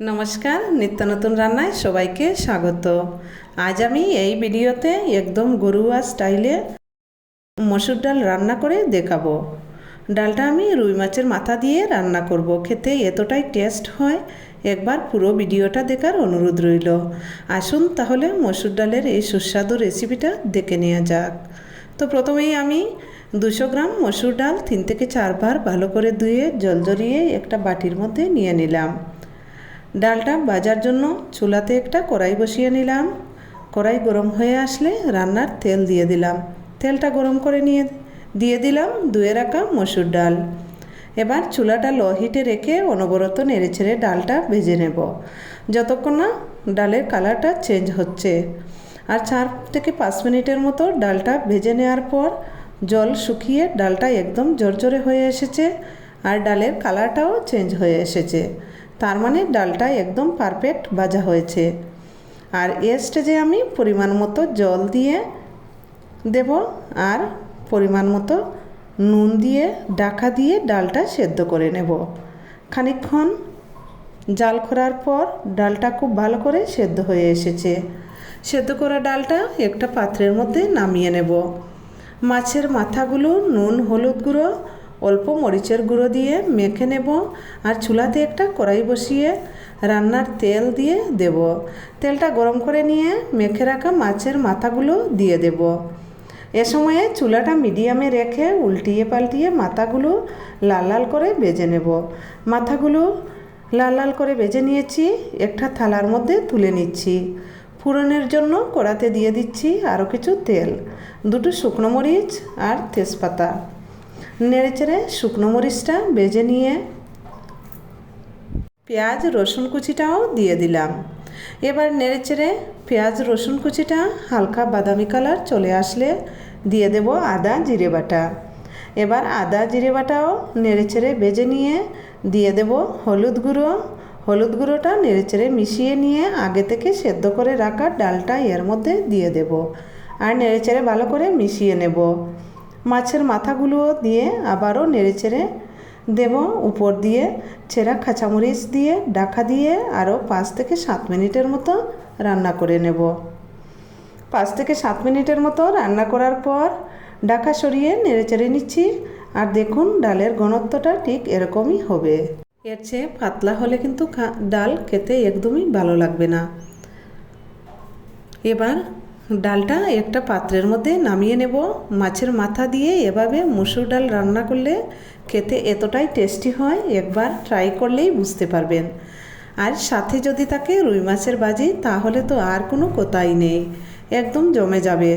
নমস্কার, নিত্য নতুন রান্নায় সবাইকে স্বাগত। আজ আমি এই ভিডিওতে একদম গরুয়া স্টাইলে মসুর ডাল রান্না করে দেখাবো। ডালটা আমি রুই মাছের মাথা দিয়ে রান্না করব। খেতে এতটাই টেস্ট হয়, একবার পুরো ভিডিওটা দেখার অনুরোধ রইল। আসুন তাহলে মসুর ডালের এই সুস্বাদু রেসিপিটা দেখে নেওয়া যাক। তো প্রথমেই আমি দুশো গ্রাম মসুর ডাল তিন থেকে চারবার ভালো করে ধুয়ে জল জড়িয়ে একটা বাটির মধ্যে নিয়ে নিলাম। ডালটা ভাজার জন্য চুলাতে একটা কড়াই বসিয়ে নিলাম। কড়াই গরম হয়ে আসলে রান্নার তেল দিয়ে দিলাম। তেলটা গরম করে নিয়ে দিয়ে দিলাম দুয়ে রাখা মসুর ডাল। এবার চুলাটা লো হিটে রেখে অনবরত নেড়েছেড়ে ডালটা ভেজে নেব। যতক্ষণ না ডালের কালারটা চেঞ্জ হচ্ছে। আর চার থেকে পাঁচ মিনিটের মতো ডালটা ভেজে নেওয়ার পর জল শুকিয়ে ডালটা একদম জর্জরে হয়ে এসেছে। আর ডালের কালারটাও চেঞ্জ হয়ে এসেছে। তার মানে ডালটা একদম পারফেক্ট ভাজা হয়েছে। আর এ স্টেজে আমি পরিমাণ মতো জল দিয়ে দেব আর পরিমাণ মতো নুন দিয়ে ডাকা দিয়ে ডালটা সেদ্ধ করে নেব। খানিকক্ষণ জাল করার পর ডালটা খুব ভালো করে সেদ্ধ হয়ে এসেছে। সেদ্ধ করা ডালটা একটা পাত্রের মধ্যে নামিয়ে নেব। মাছের মাথাগুলো নুন, হলুদ গুঁড়ো অল্প মরিচের গুঁড়ো দিয়ে মেখে নেব আর চুলাতে একটা কড়াই বসিয়ে রান্নার তেল দিয়ে দেব। তেলটা গরম করে নিয়ে মেখে রাখা মাছের মাথাগুলো দিয়ে দেব। এ সময়ে চুলাটা মিডিয়ামে রেখে উল্টিয়ে পাল্টিয়ে মাথাগুলো লাল লাল করে বেজে নেব। মাথাগুলো লাল লাল করে বেজে নিয়েছি, একটা থালার মধ্যে তুলে নিচ্ছি। ফোড়নের জন্য কড়াতে দিয়ে দিচ্ছি আরও কিছু তেল, দুটো শুকনো মরিচ আর তেজপাতা। নেড়েচেড়ে শুকনো মরিচটা বেজে নিয়ে পেঁয়াজ রসুন কুচিটাও দিয়ে দিলাম। এবার নেড়েচেড়ে পেঁয়াজ রসুন কুচিটা হালকা বাদামি কালার চলে আসলে দিয়ে দেব আদা জিরে বাটা। এবার আদা জিরে বাটাও নেড়েচেড়ে বেজে নিয়ে দিয়ে দেব হলুদ গুঁড়ো। হলুদ গুঁড়োটা নেড়েচেড়ে মিশিয়ে নিয়ে আগে থেকে সেদ্ধ করে রাখা ডালটা এর মধ্যে দিয়ে দেব। আর নেড়েচেড়ে ভালো করে মিশিয়ে নেব। মাছের মাথাগুলো দিয়ে আবারও নেড়েচেড়ে দেব উপর দিয়ে। ছেঁড়া কাঁচামরিচ দিয়ে ডাকা দিয়ে আরও পাঁচ থেকে সাত মিনিটের মতো রান্না করে নেব। পাঁচ থেকে সাত মিনিটের মতো রান্না করার পর ডাকা সরিয়ে নেড়েচেড়ে নিচ্ছি। আর দেখুন, ডালের ঘনত্বটা ঠিক এরকমই হবে। এর চেয়ে পাতলা হলে কিন্তু ডাল খেতে একদমই ভালো লাগবে না। এবার ডালটা একটা পাত্রের মধ্যে নামিয়ে নেব। মাছের মাথা দিয়ে এভাবে মুসুর ডাল রান্না করলে খেতে এতটাই টেস্টি হয়, একবার ট্রাই করলেই বুঝতে পারবেন। আর সাথে যদি থাকে রুই মাছের বাজি তাহলে তো আর কোনো কোথাই নেই, একদম জমে যাবে।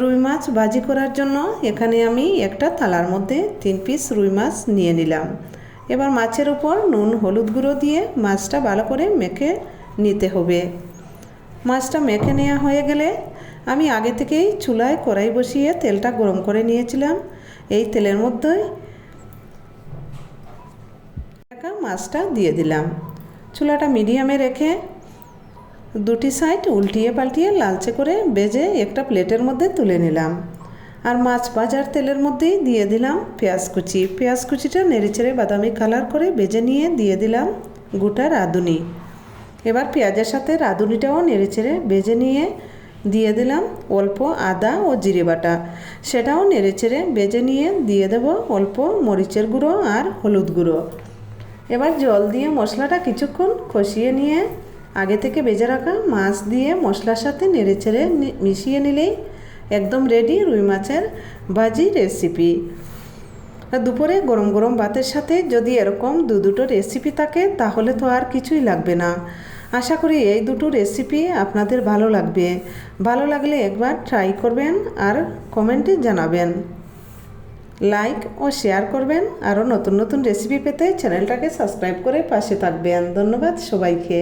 রুই মাছ বাজি করার জন্য এখানে আমি একটা থালার মধ্যে তিন পিস রুই মাছ নিয়ে নিলাম। এবার মাছের উপর নুন, হলুদ গুঁড়ো দিয়ে মাছটা ভালো করে মেখে নিতে হবে। মাছটা মেখে নেওয়া হয়ে গেলে আমি আগে থেকেই চুলায় কড়াই বসিয়ে তেলটা গরম করে নিয়েছিলাম। এই তেলের মধ্যেই মাছটা দিয়ে দিলাম। চুলাটা মিডিয়ামে রেখে দুটি সাইড উল্টিয়ে পাল্টিয়ে লালচে করে বেজে একটা প্লেটের মধ্যে তুলে নিলাম। আর মাছ ভাজার তেলের মধ্যেই দিয়ে দিলাম পেঁয়াজ কুচি। পেঁয়াজ কুচিটা নেড়েচেড়ে বাদামি কালার করে বেজে নিয়ে দিয়ে দিলাম গোটা রাঁধুনি। এবার পেঁয়াজের সাথে রাঁধুনিটাও নেড়েচেড়ে বেজে নিয়ে দিয়ে দিলাম অল্প আদা ও জিরে বাটা। সেটাও নেড়েচেড়ে বেজে নিয়ে দিয়ে দেব অল্প মরিচের গুঁড়ো আর হলুদ গুঁড়ো। এবার জল দিয়ে মশলাটা কিছুক্ষণ কষিয়ে নিয়ে আগে থেকে বেজে রাখা মাছ দিয়ে মশলার সাথে নেড়ে নেড়েচেড়ে মিশিয়ে নিলেই একদম রেডি রুই মাছের ভাজি রেসিপি দুপুরে গরম গরম ভাতের সাথে যদি এরকম দু দুটো রেসিপি থাকে তাহলে তো আর কিছুই লাগবে না। আশা করি এই দুটো রেসিপি আপনাদের ভালো লাগবে। ভালো লাগলে একবার ট্রাই করবেন আর কমেন্টে জানাবেন। লাইক ও শেয়ার করবেন আরও নতুন নতুন রেসিপি পেতে চ্যানেলটাকে সাবস্ক্রাইব করে পাশে থাকবেন। ধন্যবাদ সবাইকে।